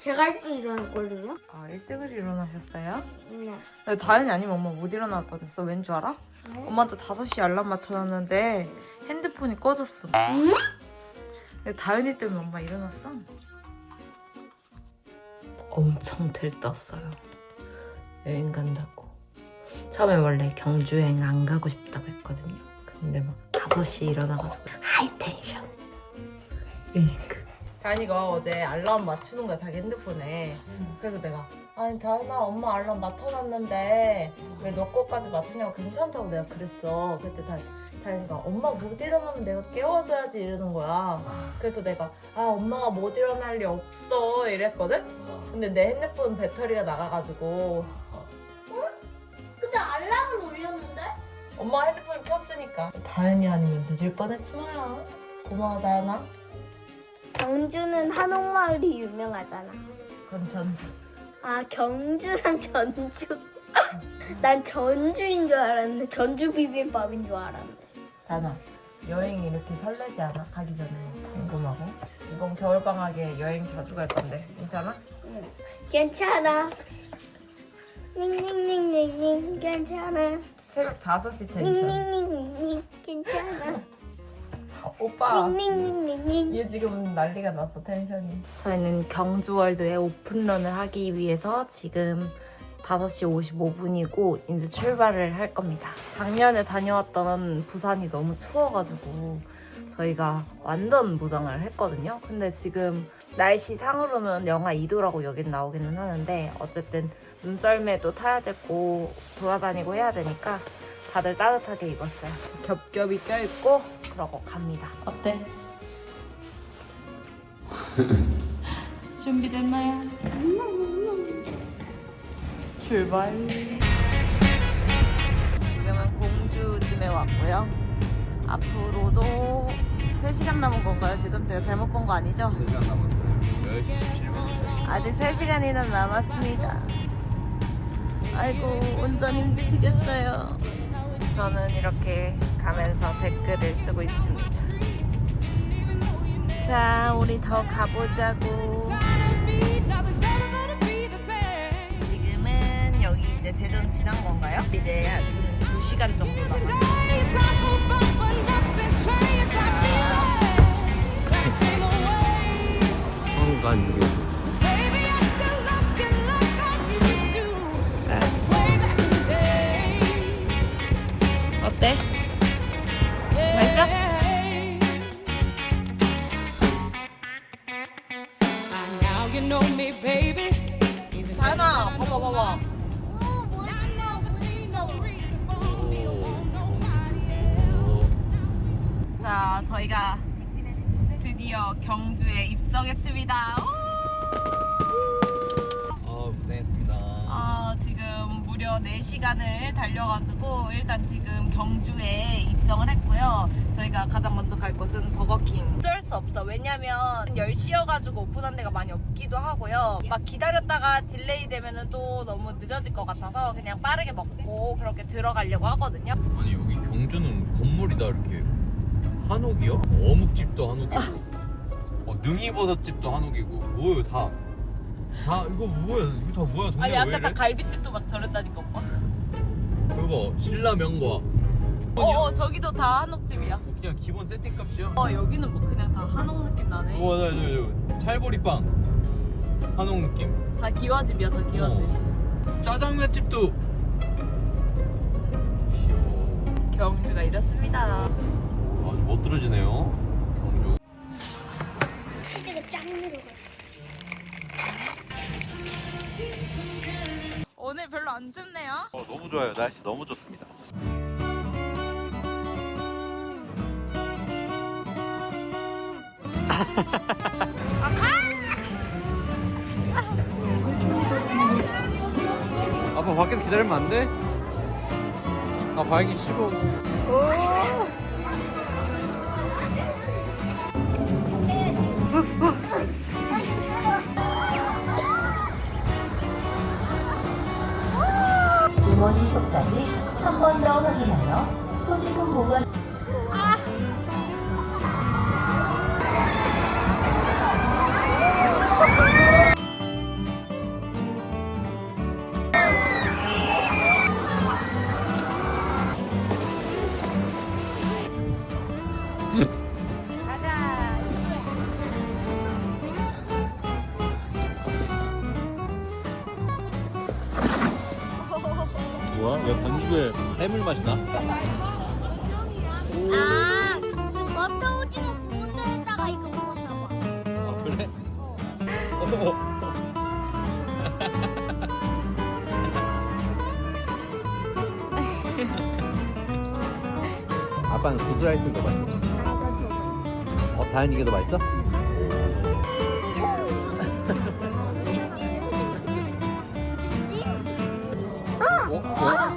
제가 1등 일어났거든요. 아 1등을 일어나셨어요? 네. 나 다현이 아니면 엄마 못 일어날 뻔했어. 왠 줄 알아? 네. 엄마한테 5시 알람 맞춰놨는데 핸드폰이 꺼졌어. 응? 근데 다현이 때문에 엄마 일어났어. 엄청 들떴어요. 여행 간다고. 처음에 원래 경주 여행 안 가고 싶다고 했거든요. 근데 막 5시에 일어나가지고 하이텐션. 윙크. 다현이가 어제 알람 맞추는 거야 자기 핸드폰에. 그래서 내가 아니 다현아 엄마 알람 맞춰놨는데 왜 너 거까지 맞추냐고 괜찮다고 내가 그랬어. 그때 다 다현이가 엄마 못 일어나면 내가 깨워줘야지 이러는 거야. 그래서 내가 아 엄마가 못 일어날 리 없어 이랬거든? 근데 내 핸드폰 배터리가 나가가지고 근데 알람은 울렸는데? 엄마 핸드폰 켰으니까 다현이 아니면 늦을 뻔했지 뭐야 고마워 다현아 경주는 한옥마을이 유명하잖아. 그건 전아 경주랑 전주. 난 전주인 줄 알았는데 전주 비빔밥인 줄 알았네. 다현아 여행이 이렇게 설레지 않아? 가기 전에 궁금하고 이번 겨울방학에 여행 자주 갈 건데 괜찮아? 괜찮아. 닝닝닝닝닝 괜찮아. 새벽 5시 텐션 닝닝닝닝 괜찮아. 오빠. 닝닝닝닝. 얘 지금 난리가 났어 텐션이. 저희는 경주월드에 오픈런을 하기 위해서 지금 5시 55분이고 이제 출발을 할 겁니다. 작년에 다녀왔던 부산이 너무 추워가지고 저희가 완전 무장을 했거든요. 근데 지금 날씨 상으로는 영하 2도라고 여긴 나오기는 하는데 어쨌든 눈썰매도 타야 되고 돌아다니고 해야 되니까 다들 따뜻하게 입었어요. 겹겹이 껴입고 그러고 갑니다 어때? 준비됐나요? 출발 지금은 공주쯤에 왔고요 앞으로도 3시간 남은 건가요? 지금 제가 잘못 본 거 아니죠? 3시간 남았어요. 10시 17분. 아직 3시간이나 남았습니다. 아이고, 운전 힘드시겠어요. 저는 이렇게 가면서 댓글을 쓰고 있습니다. 자, 우리 더 가보자고. 지금은 여기 이제 대전 지난 건가요? 이제 한 2시간 정도 남았어요. 황간교. 어 you know me, baby. 다현아, 봐봐, 봐봐. 자, 저희가 드디어 경주에 입성했습니다. 아 고생했습니다. 아, 지금 무려 4시간을 달려가지고 일단 지금 경주에 입성을 했고요. 저희가 가장 먼저 갈 곳은 버거킹. 어쩔 수 없어. 왜냐면 10시여가지고 오픈한 데가 많이 없기도 하고요. 막 기다렸다가 딜레이 되면 또 너무 늦어질 것 같아서 그냥 빠르게 먹고 그렇게 들어가려고 하거든요. 아니 여기 경주는 건물이 다 이렇게 한옥이요? 어묵집도 한옥이고, 어, 능이버섯집도 한옥이고, 뭐예요 다? 다 이거 뭐야? 이거 다 뭐야? 동네 아니 왜 아까 이래? 딱 갈비집도 막 저랬다니까 오빠. 그거 신라면과. 어, 어 저기도 다 한옥집이야. 뭐 그냥 기본 세팅값이야. 어 여기는 뭐 그냥 다 한옥 느낌 나네. 어, 맞아, 저, 저, 찰보리빵 한옥 느낌. 다 기와집이야 다 기와집. 어. 짜장면 집도. 귀여워. 경주가 이렇습니다. 아주 멋들어지네요. 오늘 별로 안 춥네요. 어, 너무 좋아요. 날씨 너무 좋습니다. 아빠 밖에서 기다리면 안 돼? 아 바이킹 15. 왜 반죽에 햄을 마시나? 아, 그 버터 오징어 구운 데에다가 이거 먹었나 봐. 아 그래? 아빠는 구슬 아이스크림 더 맛있어. 어, 다현 이게 더 맛있어? 어? 를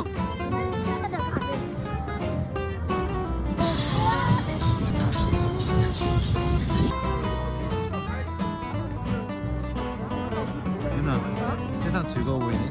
어? 유나 세상 즐거워 보이네.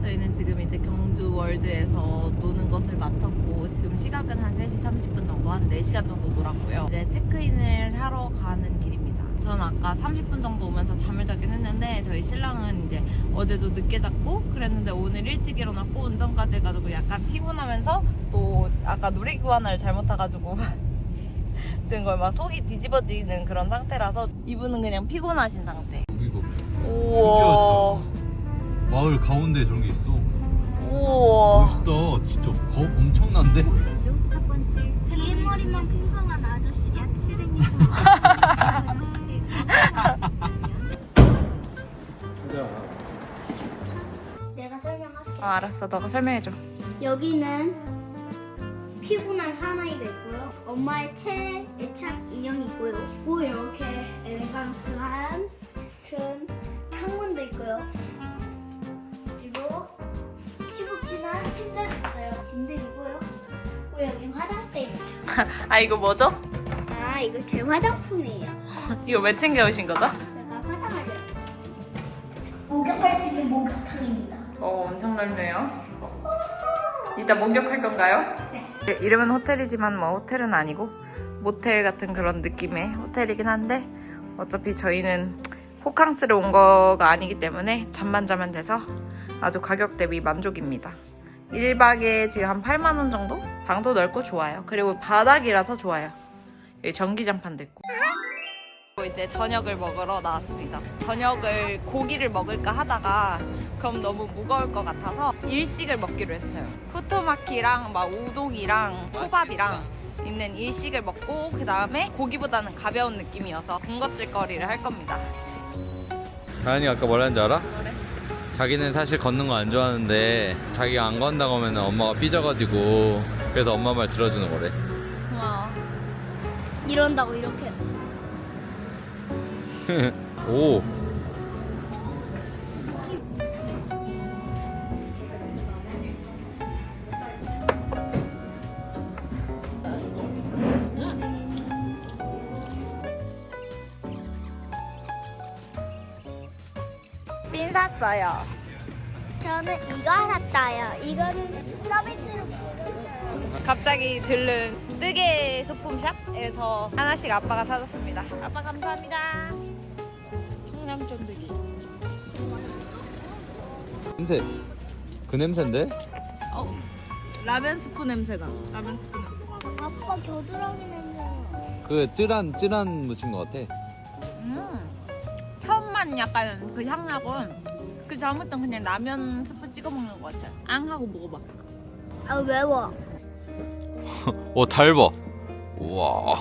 저희는 지금 이제 경주 월드에서 노는 것을 마쳤고 지금 시각은 한 3시 30분 정도 한 4시간 정도 놀았고요. 이제 체크인을 하러 가는 길입니다. 저는 아까 30분 정도 오면서 잠을 자긴 했는데 저희 신랑은 이제 어제도 늦게 잤고 그랬는데 오늘 일찍 일어났고 운전까지 해가지고 약간 피곤하면서 또 아까 놀이기구 하나를 잘못 타가지고 지금 거의 막 속이 뒤집어지는 그런 상태라서 이분은 그냥 피곤하신 상태. 이거 우와. 마을 가운데 저런 게 있어. 우와. 멋있다. 진짜 겁 엄청난데? 첫 번째, 긴 머리만 풍성한 아저씨. 약 700m. 내가 아, 알았어. 너가 설명해줘. 여기는 피곤한 사나이가 있고요. 엄마의 최 애착 인형이 있고요. 그리고 이렇게 엘레강스한 큰 창문도 있고요. 그리고 푹신푹신한 침대도 있어요. 짐들이고요. 그리고 여기 화장대입니다. 아, 이거 뭐죠? 아 이거 제 화장품이에요. 이거 왜 챙겨오신 거죠? 제가 화장하려고. 목욕할 수 있는 목욕탕입니다. 어, 엄청 넓네요. 이따 목욕할 건가요? 네. 이름은 호텔이지만 뭐 호텔은 아니고 모텔 같은 그런 느낌의 호텔이긴 한데 어차피 저희는 호캉스를 온 거가 아니기 때문에 잠만 자면 돼서 아주 가격 대비 만족입니다. 1박에 지금 한 8만 원 정도? 방도 넓고 좋아요. 그리고 바닥이라서 좋아요. 여기 전기장판도 있고. 이제 저녁을 먹으러 나왔습니다. 저녁을 고기를 먹을까 하다가 그럼 너무 무거울 것 같아서 일식을 먹기로 했어요. 후토마키랑 막 우동이랑 초밥이랑 있는 일식을 먹고 그 다음에 고기보다는 가벼운 느낌이어서 군것질거리를 할 겁니다. 다현이 아까 뭐라 했는지 알아? 자기는 사실 걷는 거 안 좋아하는데 자기가 안 건다고 하면 엄마가 삐져가지고 그래서 엄마 말 들어주는 거래. 고마워. 이런다고 이렇게. 오. 핀 샀어요. 저는 이거 샀어요. 이거는 서비스로 갑자기 들른 뜨개 소품샵에서 하나씩 아빠가 사줬습니다. 아빠 감사합니다. 청량쫀득이. 냄새. 그 냄새인데? 어, 라면 스프 냄새다. 라면 스프 냄새. 아빠 겨드랑이 냄새. 그 쯔란 쯔란 묻힌 것 같아. 음, 처음만 약간 그 향나고 그 다음부터 그냥 라면 스프 찍어 먹는 것 같아. 앙 하고 먹어봐. 아 매워. 오 달봐. 우와.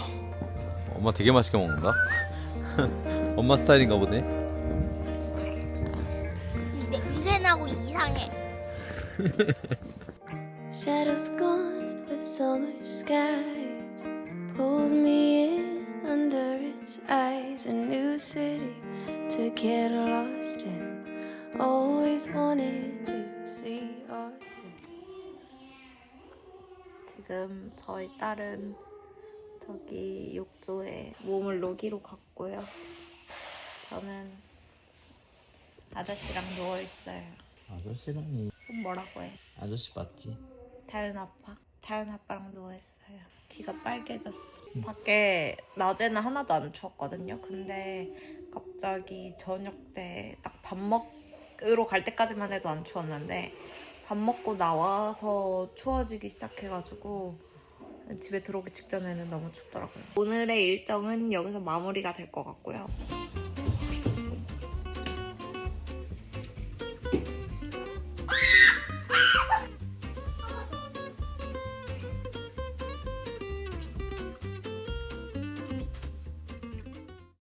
엄마 되게 맛있게 먹는다. 엄마 스타일인가 보네. 상해. Shadows gone with summer skies pulled me in under its eyes. A new city to get lost in. Always wanted to see Austin. 지금 저희 딸은 저기 욕조에 몸을 녹이러 갔고요. 저는 아저씨랑 누워 있어요. 아저씨랑이 그럼 뭐라고 해? 아저씨 맞지? 다현 아빠. 다현 아빠랑 누워있어요. 귀가 빨개졌어. 밖에 낮에는 하나도 안 추웠거든요. 근데 갑자기 저녁 때 딱 밥 먹으러 갈 때까지만 해도 안 추웠는데 밥밥 먹고 나와서 추워지기 시작해가지고 집에 들어오기 직전에는 너무 춥더라고요. 오늘의 일정은 여기서 마무리가 될 것 같고요.